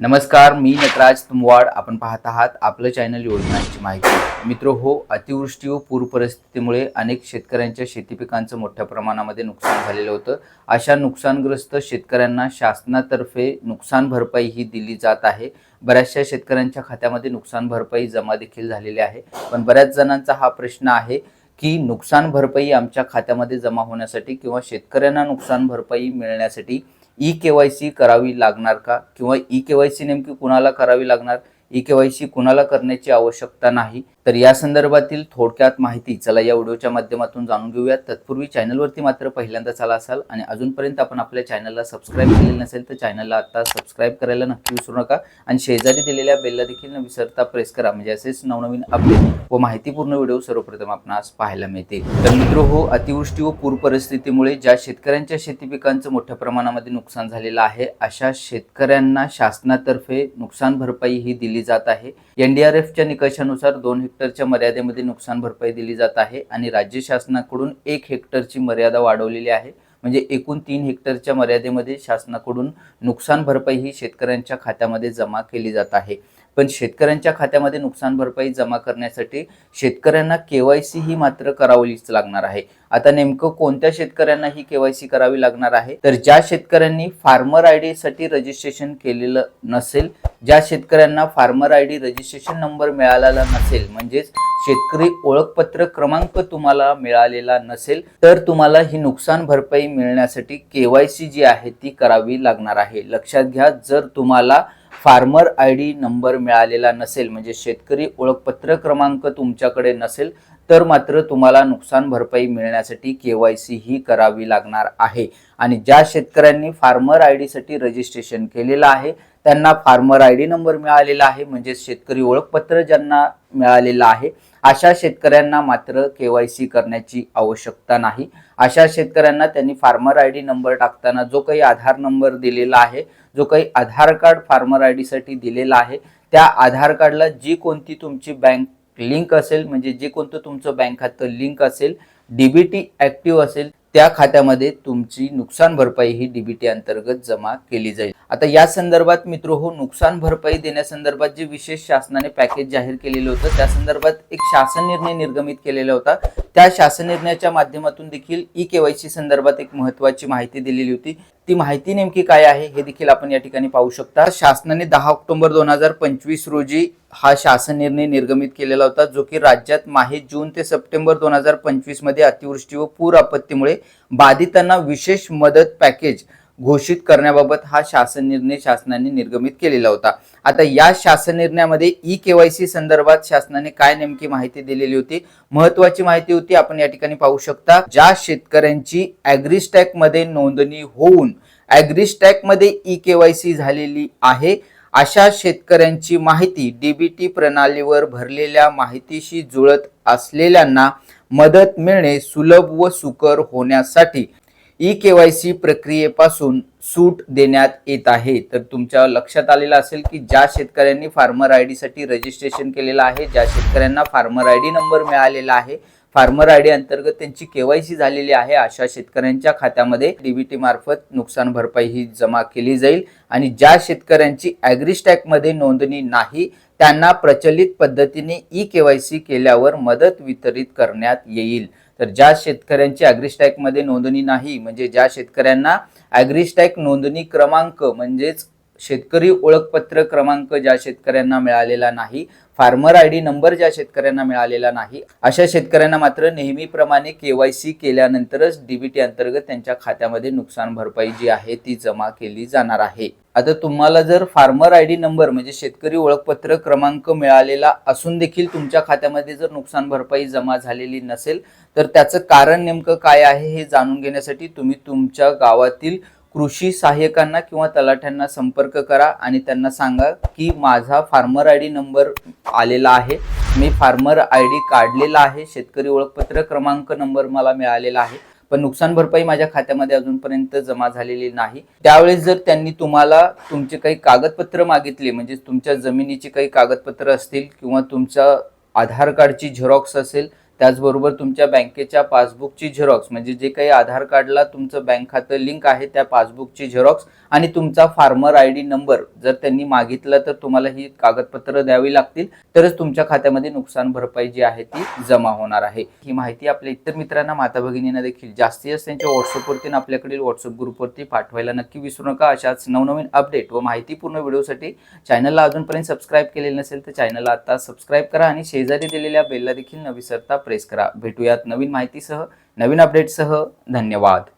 नमस्कार मी नटराज तुमवाड. आपण पाहत आहात आपलं चॅनल योजनांची माहिती. मित्र हो अतिवृष्टी व पूर परिस्थितीमुळे अनेक शेतकऱ्यांच्या शेती पिकांचं मोठ्या प्रमाणामध्ये नुकसान झालेलं होतं. अशा नुकसानग्रस्त शेतकऱ्यांना शासनातर्फे नुकसान भरपाई ही दिली जात आहे. बऱ्याचशा शेतकऱ्यांच्या खात्यामध्ये नुकसान भरपाई जमा देखील झालेली आहे. पण बऱ्याच जणांचा हा प्रश्न आहे की नुकसान भरपाई आमच्या खात्यामध्ये जमा होण्यासाठी किंवा शेतकऱ्यांना नुकसान भरपाई मिळण्यासाठी ई के वाय सी करावी लागणार का? किंवा ई के वाय सी नेमकी कुणाला करावी लागणार? ई के वाय सी कुणाला करण्याची आवश्यकता नाही तर या संदर्भातील थोडक्यात माहिती चला या व्हिडिओच्या माध्यमातून जाणून घेऊयात. तत्पूर्वी चॅनलवरती मात्र पहिल्यांदा चाला असाल आणि अजूनपर्यंत आपण आपल्या चॅनलला सबस्क्राईब केलेलं नसेल तर चॅनलला आता सबस्क्राईब करायला नक्की विसरू नका आणि शेजारी दिलेल्या बेलला देखील न विसरता प्रेस करा म्हणजे असेच नवनवीन अपडेट व माहितीपूर्ण व्हिडिओ सर्वप्रथम आपणास पाहायला मिळते तर मित्र हो अतिवृष्टी व पूर परिस्थितीमुळे ज्या शेतकऱ्यांच्या शेती पिकांचं मोठ्या प्रमाणामध्ये नुकसान झालेलं आहे अशा शेतकऱ्यांना शासनातर्फे नुकसान भरपाई ही दिली जात आहे. एनडीआरएफच्या निकषानुसार दोन हेक्टरच्या मर्यादेमध्ये नुकसान भरपाई दिली जात आहे आणि राज्य शासनाकडून एक हेक्टरची मर्यादा वाढवलेली आहे. म्हणजे एकूण तीन हेक्टरच्या मर्यादेमध्ये शासनाकडून नुकसान भरपाई ही शेतकऱ्यांच्या खात्यामध्ये जमा केली जात आहे. पण शेतकऱ्यांच्या खात्यामध्ये नुकसान भरपाई जमा करण्यासाठी शेतकऱ्यांना केवायसी ही मात्र करावीच लागणार आहे. आता नेमकं कोणत्या शेतकऱ्यांना ही केवायसी करावी लागणार आहे? तर ज्या शेतकऱ्यांनी फार्मर आय डी साठी रजिस्ट्रेशन केलेलं नसेल ज्या शेतकऱ्यांना farmer I D registration number मिळालेला नसेल म्हणजेच शेतकरी ओळखपत्र क्रमांक तुम्हाला मिळालेला नसेल तर तुम्हाला ही नुकसान भरपाई मिळण्यासाठी केवायसी जी आहे ती करावी लागणार आहे. लक्षात घ्या जर तुम्हाला फार्मर आय डी नंबर मिळालेला नसेल म्हणजे शेतकरी ओळखपत्र क्रमांक तुमच्याकडे नसेल तर मात्र तुम्हाला नुकसान भरपाई मिळण्यासाठी केवायसी ही करावी लागणार आहे. आणि ज्या शेतकऱ्यांनी फार्मर आय डीसाठी रजिस्ट्रेशन केलेलं आहे त्यांना फार्मर आय डी नंबर मिळालेला आहे म्हणजे शेतकरी ओळखपत्र ज्यांना मिळालेलं आहे अशा शेतकऱ्यांना मात्र के वाय सी करण्याची आवश्यकता नाही. अशा शेतकऱ्यांना त्यांनी फार्मर आय डी नंबर टाकताना जो काही आधार नंबर दिलेला आहे जो काही आधार कार्ड फार्मर आय डीसाठी दिलेला आहे त्या आधार कार्डला जी कोणती तुमची बँक लिंक असेल म्हणजे जे कोणतं तुमचं बँक खातं लिंक असेल डीबीटी ऍक्टिव्ह असेल त्या खात्यामध्ये तुमची नुकसान भरपाई ही डीबीटी अंतर्गत जमा केली जाईल. आता या संदर्भात मित्र हो नुकसान भरपाई देण्यासंदर्भात जे विशेष शासनाने पॅकेज जाहीर केलेलं होतं त्या संदर्भात एक शासन निर्णय निर्गमित केलेला होता. त्या शासन निर्णयाच्या माध्यमातून देखील ई केवायसी संदर्भात एक महत्वाची माहिती दिलेली होती. ती माहिती नेमकी काय आहे हे देखील आपण या ठिकाणी पाहू शकता. शासनाने दहा ऑक्टोबर दोन हजार पंचवीस रोजी हा शासन निर्णय निर्गमित केलेला होता जो की राज्यात माहे जून ते सप्टेंबर दोन हजार पंचवीसमध्ये अतिवृष्टी व पूर आपत्तीमुळे बाधितांना विशेष मदत पॅकेज घोषित करण्याबाबत हा शासन निर्णय शासनाने निर्गमित केलेला होता. आता या शासन निर्णयामध्ये ई केवायसी संदर्भात शासनाने काय नेमकी माहिती दिलेली होती? महत्वाची माहिती होती आपण या ठिकाणी पाहू शकता. ज्या शेतकऱ्यांची अॅग्रिस्टॅकमध्ये नोंदणी होऊन अॅग्रिस्टॅकमध्ये ई केवायसी झालेली आहे अशा शेतकऱ्यांची माहिती डीबीटी प्रणालीवर भरलेल्या माहितीशी जुळत असलेल्यांना मदत मिळणे सुलभ व सुकर होण्यासाठी ई के वाय सी प्रक्रियेपासून सूट देण्यात येत आहे. तर तुमच्या लक्षात आलेलं असेल की ज्या शेतकऱ्यांनी फार्मर आयसाठी रजिस्ट्रेशन केलेलं आहे ज्या शेतकऱ्यांना फार्मर आय डी नंबर मिळालेला आहे फार्मर आय डी अंतर्गत त्यांची केवायसी झालेली आहे अशा शेतकऱ्यांच्या खात्यामध्ये डीबीटी मार्फत नुकसान भरपाई ही जमा केली जाईल. आणि ज्या शेतकऱ्यांची अॅग्रिस्टॅकमध्ये नोंदणी नाही त्यांना प्रचलित पद्धतीने ई केवायसी केल्यावर मदत वितरित करण्यात येईल. तर ज्या शेतकऱ्यांची अॅग्रीस्टॅकमध्ये नोंदणी नाही म्हणजे ज्या शेतकऱ्यांना अॅग्रिस्टॅक नोंदणी क्रमांक म्हणजेच शेतकरी ओळखपत्र क्रमांक ज्या शेतकऱ्यांना मिळालेला नाही फार्मर आय डी नंबर ज्या शेतकऱ्यांना मिळालेला नाही अशा शेतकऱ्यांना मात्र नेहमीप्रमाणे केवायसी केल्यानंतरच डीबीटी अंतर्गत त्यांच्या खात्यामध्ये नुकसान भरपाई जी आहे ती जमा केली जाणार आहे. आता तुम्हाला जर फार्मर आय डी नंबर म्हणजे शेतकरी ओळखपत्र क्रमांक मिळालेला असून देखील तुमच्या खात्यामध्ये जर नुकसान भरपाई जमा झालेली नसेल तर त्याचं कारण नेमकं काय आहे हे जाणून घेण्यासाठी तुम्ही तुमच्या गावातील कृषी सहाय्यकांना किंवा तलाठ्यांना संपर्क करा आणि त्यांना सांगा की माझा फार्मर आय डी नंबर आलेला आहे. मी फार्मर आय डी काढलेला आहे. शेतकरी ओळखपत्र क्रमांक नंबर मला मिळालेला आहे. पण नुकसान भरपाई माझ्या खात्यामध्ये अजूनपर्यंत जमा झालेली नाही. त्यावेळेस जर त्यांनी तुम्हाला तुमचे काही कागदपत्र मागितले म्हणजे तुमच्या जमिनीची काही कागदपत्र असतील किंवा तुमच्या आधार कार्डची झेरॉक्स असेल त्याचबरोबर तुमच्या बँकेच्या पासबुकची झेरॉक्स म्हणजे जे काही आधार कार्डला तुमचं बँक खातं लिंक आहे त्या पासबुकची झेरॉक्स आणि तुमचा फार्मर आय डी नंबर जर त्यांनी मागितला तर तुम्हाला ही कागदपत्र द्यावी लागतील. तरच तुमच्या खात्यामध्ये नुकसान भरपाई जी आहे ती जमा होणार आहे. ही माहिती आपल्या इतर मित्रांना माता भगिनींना देखील जास्तीत जास्त त्यांच्या व्हॉट्सअपवरती आपल्याकडील व्हॉट्सअप ग्रुपवरती पाठवायला नक्की विसरू नका. अशाच नवनवीन अपडेट व माहितीपूर्ण व्हिडिओसाठी चॅनलला अजूनपर्यंत सबस्क्राईब केलेलं नसेल तर चॅनलला आता सबस्क्राईब करा आणि शेजारी दिलेल्या बेलला देखील न विसरता प्रेस करा. भेटूयात नवीन माहितीसह नवीन अपडेटसह धन्यवाद.